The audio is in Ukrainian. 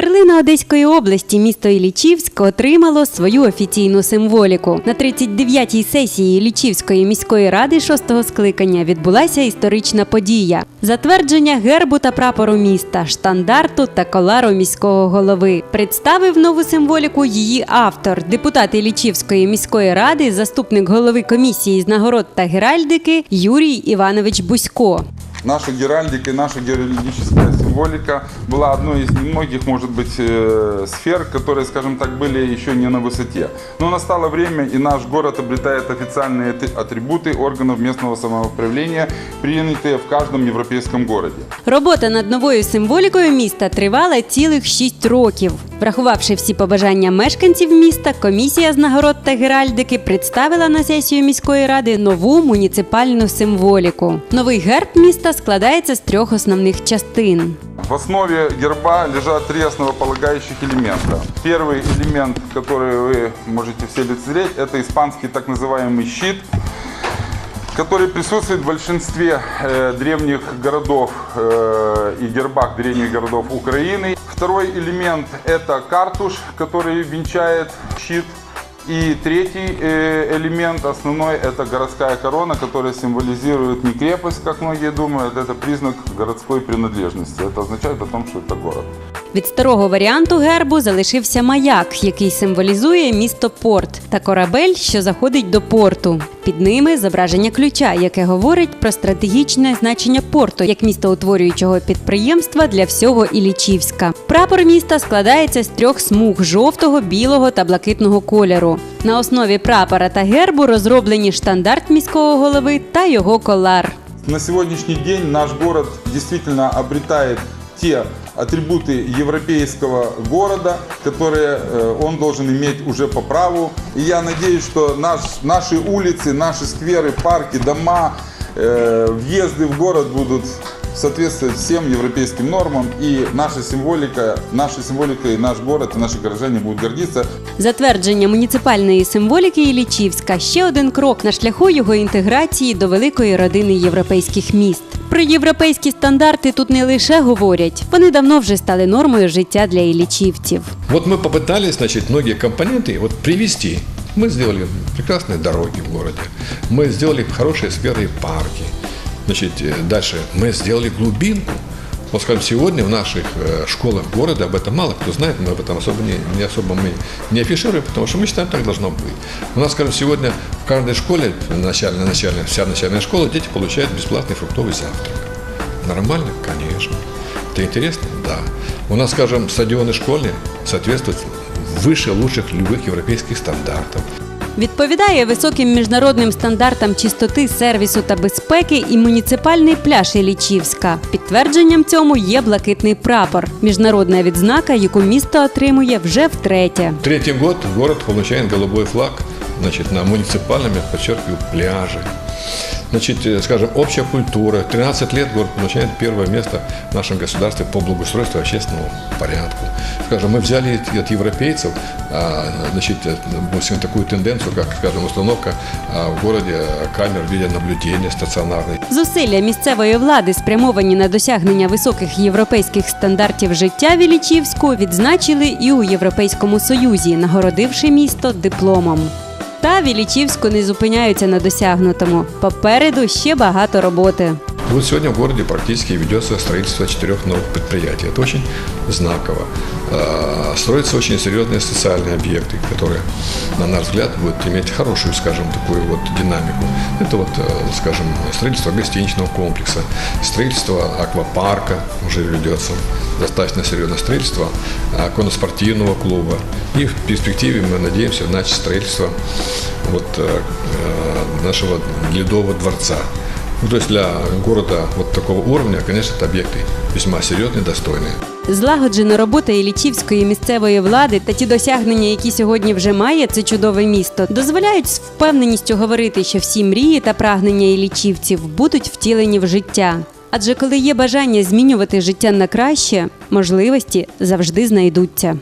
Перлина Одеської області, місто Іллічівськ, отримало свою офіційну символіку. На 39-й сесії Іллічівської міської ради шостого скликання відбулася історична подія: затвердження гербу та прапору міста, штандарту та колару міського голови. Представив нову символіку її автор, депутат Іллічівської міської ради, заступник голови комісії з нагород та геральдики Юрій Іванович Бусько. Наша геральдика и наша геральдическая символика была одной из немногих, может быть, э, сфер, которые, скажем так, были еще не на высоте. Но настало время, и наш город обретает официальные ат- атрибуты органов местного самоуправления, принятые в каждом европейском городе. Робота над новою символікою міста тривала цілих шість років. Врахувавши всі побажання мешканців міста, комісія з нагород та геральдики представила на сесію міської ради нову муніципальну символіку. Новий герб міста складається з трьох основних частин. В основе герба лежат три основополагающих элемента. Первый элемент, который вы можете все лицезреть, это испанский так называемый щит, Который присутствует в большинстве э, древних городов э, и гербах древних городов Украины. Второй элемент это картуш, который венчает щит. И третий э, элемент основной это городская корона, которая символизирует не крепость, как многие думают, это признак городской принадлежности. Это означает о том, что это город. Від старого варіанту гербу залишився маяк, який символізує місто Порт, та корабель, що заходить до порту. Під ними зображення ключа, яке говорить про стратегічне значення порту як містоутворюючого підприємства для всього Іллічівська. Прапор міста складається з трьох смуг жовтого, білого та блакитного кольору. На основі прапора та гербу розроблені штандарт міського голови та його колар. На сегодняшний день наш город действительно обретает те атрибуты европейского города, которые э, он должен иметь уже по праву. И я надеюсь, что наш, наши улицы, наши скверы, парки, дома, э, въезды в город будут соответствовать всем европейским нормам. И наша символика, наша символика и наш город, и наши горожане будут гордиться Затвердження муніципальної символіки Іллічівська ще один крок на шляху його інтеграції до великої родини європейських міст. Про європейські стандарти тут не лише говорять, вони давно вже стали нормою життя для іллічівців. Вот мы попытались, значит, многие компоненты вот привести. Мы сделали прекрасные дороги в городе, мы сделали хорошие скверы и парки. Значит, э, дальше мы сделали глубинку. Вот, скажем, сегодня в наших э, школах города об этом мало кто знает, мы об этом особо не, не особо мы не афишируем, потому что мы считаем, так должно быть. У нас, скажем, сегодня в каждой школе, начальная, начальная, вся начальная школа, дети получают бесплатный фруктовый завтрак. Нормально? Конечно. Это интересно? Да. У нас, скажем, стадионы школьные соответствуют выше лучших любых европейских стандартов. Відповідає високим міжнародним стандартам чистоти, сервісу та безпеки і муніципальний пляж Ілічівська. Підтвердженням цьому є блакитний прапор, міжнародна відзнака, яку місто отримує вже втретє. Третій год город отримує голубой флаг значить, на муніципальному, я підчеркую, пляже. Значит, э, скажем, общая культура. 13 лет город получает первое место в нашем государстве по благоустройству и общественному порядку. Скажем, мы взяли от европейцев а, значит, э, допустим, такую тенденцию, как, скажем, установка а, в городе камер видеонаблюдения стационарной. Зусилля місцевої влади, спрямовані на досягнення високих європейських стандартів життя в Іллічівську, відзначили і у Європейському Союзі, нагородивши місто дипломом. Та в Іллічівську не зупиняються на досягнутому. Попереду ще багато роботи. Вот сегодня в городе практически ведется строительство четырех новых предприятий. Это очень знаково. А, Строятся очень серьезные социальные объекты, которые, на наш взгляд, будут иметь хорошую, скажем, такую вот динамику. Это вот, э, скажем, строительство гостиничного комплекса, строительство аквапарка уже ведется, достаточно серьезное строительство а, конноспортивного клуба. И в перспективе мы надеемся начать строительство вот, э, э, нашего Ледового дворца. Ну, то есть для города вот такого уровня, конечно, это объекты весьма серьезные, достойные. Злагоджена робота Іллічівської місцевої влади та ті досягнення, які сьогодні вже має це чудове місто, дозволяють з впевненістю говорити, що всі мрії та прагнення іллічівців будуть втілені в життя. Адже коли є бажання змінювати життя на краще, можливості завжди знайдуться.